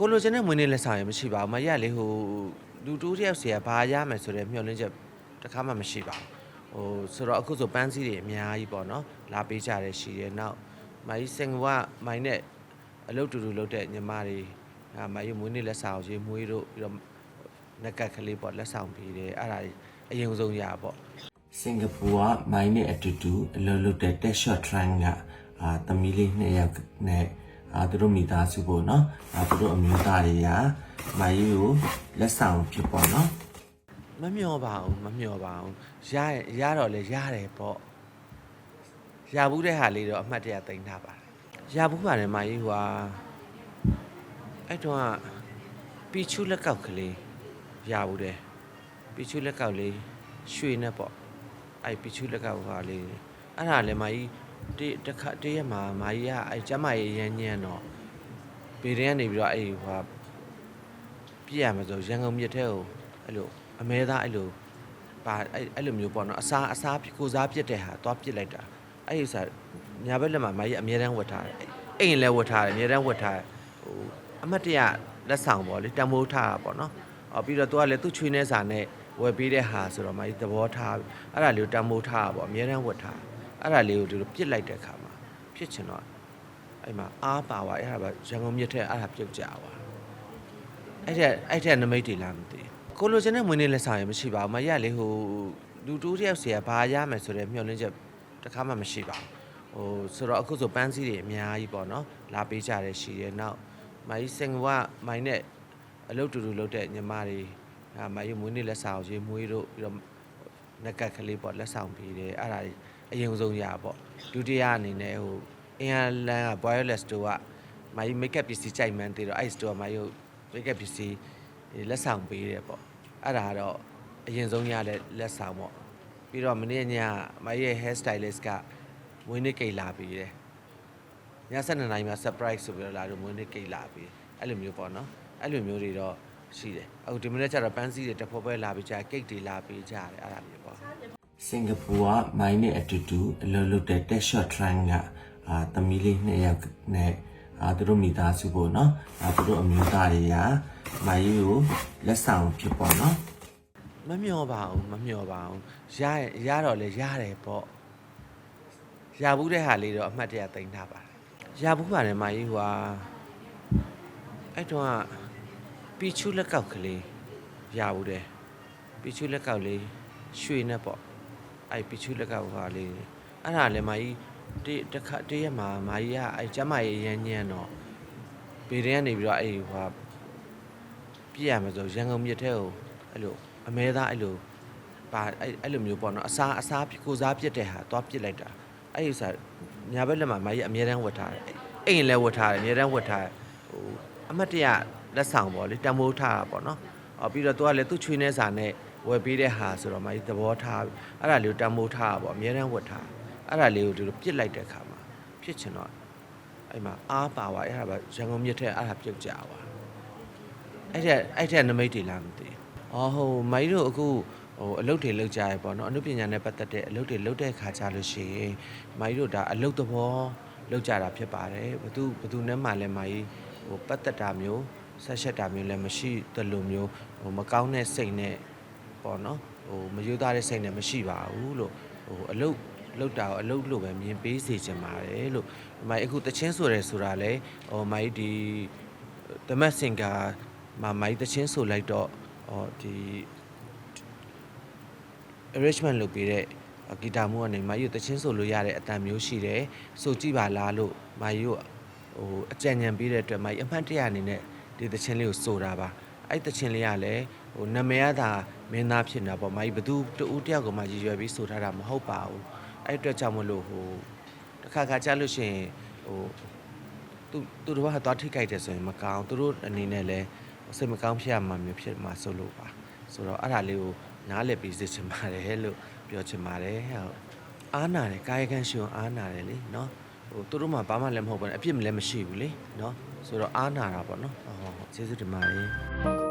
ကိုလိုချင်တဲ့မွေးနေ့လက်ဆောင်ရမရှိပါဘူးမရလေဟိုလူတူတယောက်စီကဘာရမယ်ဆိုတဲ့မျှော်လင့်ချက်တစ်ခါမှမရှိပါဘူးဟိုဆိုတော့အခုဆိုပန်းစည်းတွေအများကြီးပေါ့နော်လာပေးကြတယ်ရှိတယ်နောက်မကြီးစင်ကမိုင်းနဲ့အလုပ်တူတူလုပ်တဲ့ညီမတွေအာမကြီးမွေးနေ့လက်ဆောင်ရေမွေးတို့ပြီးတော့နက်ကတ်ကလေးပေါ့လက်ဆောင်ပေးတယ်အဲ့ဒါကြီးအရင်ဆုံးရပေါ့စင်ကာပူကမိုင်းနဲ့အတူတူအလုပ်လုပ်တဲ့ Tech Shot Trend ကအာသမီးလေးနှစ်ယောက်နဲ့ အာသူတို့မိသားစုပေါ့နော်အာသူတို့အမျိုးသားတွေကမိုင်းကိုလက်ဆောင်ဖြစ်ပေါ့နော်မမျောပါဘူးမမျောပါဘူးရရရတော့လေရတယ်ပေါ့ရဘူးတဲ့ဟာလေးတော့အမှတ်တရတင်ထားပါတယ်ရဘူးပါတယ်မကြီးဟွာအဲ့တော့ကပီချူလက်ကောက်ကလေးရဘူးတယ်ပီချူလက်ကောက်လေးရွှေနဲ့ပေါ့အဲ့ပီချူလက်ကောက်ဟာလေးအဲ့ဒါလည်းမကြီး တေးတစ်ခါတည်းရမှာမကြီးကအဲ့ကျမကြီးရမ်းညံ့တော့ပေတဲ့ကနေပြီးတော့အဲ့ဟွာပြည့်ရမှာဆိုရန်ကုန်မြစ်ထဲကိုအဲ့လိုအမဲသားအဲ့လိုပါအဲ့အဲ့လိုမျိုးပေါ့နော်အစားအစားကိုစားပြစ်တဲ့ဟာသွားပြစ်လိုက်တာအဲ့ဒီစားညာဘက်လက်မှာမကြီးအမြဲတမ်းဝတ်ထားတယ်အိမ်လည်းဝတ်ထားတယ်အမြဲတမ်းဝတ်ထားတယ်ဟိုအမတ်တရလက်ဆောင်ပေါ့လေတံမိုးထားတာပေါ့နော်အော်ပြီးတော့သူကလည်းသူ့ချွေးနေစာနဲ့ဝယ်ပေးတဲ့ဟာဆိုတော့မကြီးသဘောထားအဲ့ဒါလေးကိုတံမိုးထားတာပေါ့အမြဲတမ်းဝတ်ထား အဲ့ဒါလေးကိုဒီလိုပြစ်လိုက်တဲ့ခါမှာဖြစ်ချင်တော့အဲ့မှာအားပါသွားအဲ့ဒါပဲရန်ကုန်မြစ်ထဲအဲ့ဒါပြုတ်ကြသွားအဲ့တဲ့အဲ့တဲ့နမိတ်တွေလားမသိဘူးကိုလိုချင်တဲ့မွေးနေ့လက်ဆောင်ရမရှိပါဘူးမရလေဟိုလူတူတယောက်စီကဘာရမယ်ဆိုတဲ့မျှော်လင့်ချက်တစ်ခါမှမရှိပါဘူးဟိုဆိုတော့အခုဆိုပန်းစည်းတွေအများကြီးပေါ့နော်လာပေးကြတယ်ရှိတယ်နောက်မကြီးစင်ကမိုင်းနဲ့အလုပ်တူတူလုပ်တဲ့ညီမတွေအာမကြီးမွေးနေ့လက်ဆောင်ရေမွေးတို့ပြီးတော့နက်ကတ်ကလေးပေါ့လက်ဆောင်ပေးတယ်အဲ့ဒါကြီး အရင်ဆုံးရပေါ့ဒုတိယအနေနဲ့ဟိုအင်အားလန်က wireless store ကမကြီး make up ပစ္စည်းကြိုက်မှန်းသေးတော့အဲ့ store မကြီးမိတ်ကပ်ပစ္စည်းလက်ဆောင်ပေးတယ်ပေါ့အဲ့ဒါကတော့အရင်ဆုံးရတဲ့လက်ဆောင်ပေါ့ပြီးတော့မနေ့ညမရဲ့ hair stylist ကမွေးနေ့ကိတ်လာပေးတယ်ည7နိုင်မှာ surprise ဆိုပြီးတော့လာတော့မွေးနေ့ကိတ်လာပေးအဲ့လိုမျိုးပေါ့နော်အဲ့လိုမျိုးတွေတော့ရှိတယ်အခုဒီမနေ့ကျတော့ပန်းစည်းတွေတဖော်ပွဲလာပေးကြကိတ်တွေလာပေးကြတယ်အဲ့ဒါမျိုးပေါ့ စင်ကာပူကမိုင်းနဲ့အတူတူအလုပ်လုပ်တဲ့ Tech Shot Trend ကအာသမီးလေးနှစ်ယောက်နဲ့အာသူတို့မိသားစုပေါ့နော်အာသူတို့အမျိုးသားတွေကမိုင်းကိုလက်ဆောင်ဖြစ်ပေါ့နော်မမျောပါဘူးမမျောပါဘူးရရတော့လေရတယ်ပေါ့ရဘူးတဲ့ဟာလေးတော့အမှတ်တရတင်ထားပါတယ်ရဘူးပါတယ်မကြီးဟွာအဲ့တော့ကပီချူလက်ကောက်ကလေးရဘူးတယ်ပီချူလက်ကောက်လေးရွှေနဲ့ပေါ့ အဲ့ပီချူလက်ကောက်ဟာလေးအဲ့ဒါလည်းမကြီးတေးတစ်ခါတည်းရမှာမကြီးကအဲ့ကျမကြီးရမ်းညံ့တော့ပေတဲ့ကနေပြီးတော့အဲ့ဟွာပြည့်ရမှာဆိုရန်ကုန်မြစ်ထဲကိုအဲ့လိုအမဲသားအဲ့လိုပါအဲ့အဲ့လိုမျိုးပေါ့နော်အစားအစားကိုစားပြစ်တဲ့ဟာသွားပြစ်လိုက်တာအဲ့ဒီစားညာဘက်လက်မှာမကြီးအမြဲတမ်းဝတ်ထားတယ်အိမ်လည်းဝတ်ထားတယ်အမြဲတမ်းဝတ်ထားတယ်ဟိုအမတ်တရလက်ဆောင်ပေါ့လေတံမိုးထားတာပေါ့နော်အော်ပြီးတော့သူကလည်းသူ့ချွေးနေစာနဲ့ ဝယ်ပေးတဲ့ဟာဆိုတော့မကြီးသဘောထားအဲ့ဒါလေးကိုတံမိုးထားတာပေါ့အမြဲတမ်းဝတ်ထားအဲ့ဒါလေးကိုဒီလိုပြစ်လိုက်တဲ့ခါမှာဖြစ်ချင်တော့အဲ့မှာအားပါသွားအဲ့ဒါပဲရန်ကုန်မြစ်ထဲအဲ့ဒါပြုတ်ကြသွားအဲ့တဲ့အဲ့တဲ့နမိတ်တွေလားမသိဘူး။အော်ဟိုမိုင်းတို့အခုဟိုအလုပ်တွေလုပ်ကြရပေါ့နော်အနုပညာနဲ့ပတ်သက်တဲ့အလုပ်တွေလုပ်တဲ့ခါကြလို့ရှိရင်မိုင်းတို့ဒါအလုပ်သဘောလုပ်ကြတာဖြစ်ပါတယ်။ဘသူဘသူနဲ့မှလည်းမိုင်းဟိုပတ်သက်တာမျိုးဆက်ရှက်တာမျိုးလည်းမရှိသလိုမျိုးဟိုမကောင်းတဲ့စိတ်နဲ့ ပေါ့နော်ဟိုမယိုးသားတဲ့စိတ်နဲ့မရှိပါဘူးလို့ဟိုအလုပ်လောက်တာကိုအလုပ်လို့ပဲမြင်ပေးစေချင်ပါတယ်လို့မိုင်းအခုတချင်းဆိုရဲဆိုတာလေဟိုမိုင်းဒီတမတ်စင်ကာမမိုင်းတချင်းဆိုလိုက်တော့ဟောဒီ arrangement လုပ်ပေးတဲ့ဂီတာမိုးကနေမိုင်းရတချင်းဆိုလို့ရတဲ့အတန်မျိုးရှိတယ်ဆိုကြည့်ပါလားလို့မိုင်းရဟိုအကြံဉာဏ်ပေးတဲ့အတွက်မိုင်းအမှတ်တရအနေနဲ့ဒီတချင်းလေးကိုဆိုတာပါ အဲ့တချင်းလေးကလည်းဟိုနာမည်ကသာမင်းသားဖြစ်နေတာပေါ့မိုင်းဘသူတူတယောက်ကမှရည်ရွယ်ပြီးဆိုထားတာမဟုတ်ပါဘူးအဲ့အတွက်ကြောင့်မလို့ဟိုတစ်ခါခါကြားလို့ရှိရင်ဟိုသူသူတို့ကသွားထိခိုက်တယ်ဆိုရင်မကောင်းသူတို့အနေနဲ့လည်းစိတ်မကောင်းဖြစ်ရမှာမျိုးဖြစ်မှာဆိုလို့ပါဆိုတော့အဲ့ဒါလေးကိုနားလည်ပြီးစေချင်ပါတယ်လို့ပြောချင်ပါတယ်ဟုတ်အားနာတယ်ကာယကံရှင်အားနာတယ်လေနော် ဟိုသူတို့မှဘာမှလည်းမဟုတ်ပါဘူးအပြစ်မလည်းမရှိဘူးလေနော်ဆိုတော့အားနာတာပေါ့နော်ဟုတ်ဟုတ်ကျေးဇူးတင်ပါတယ်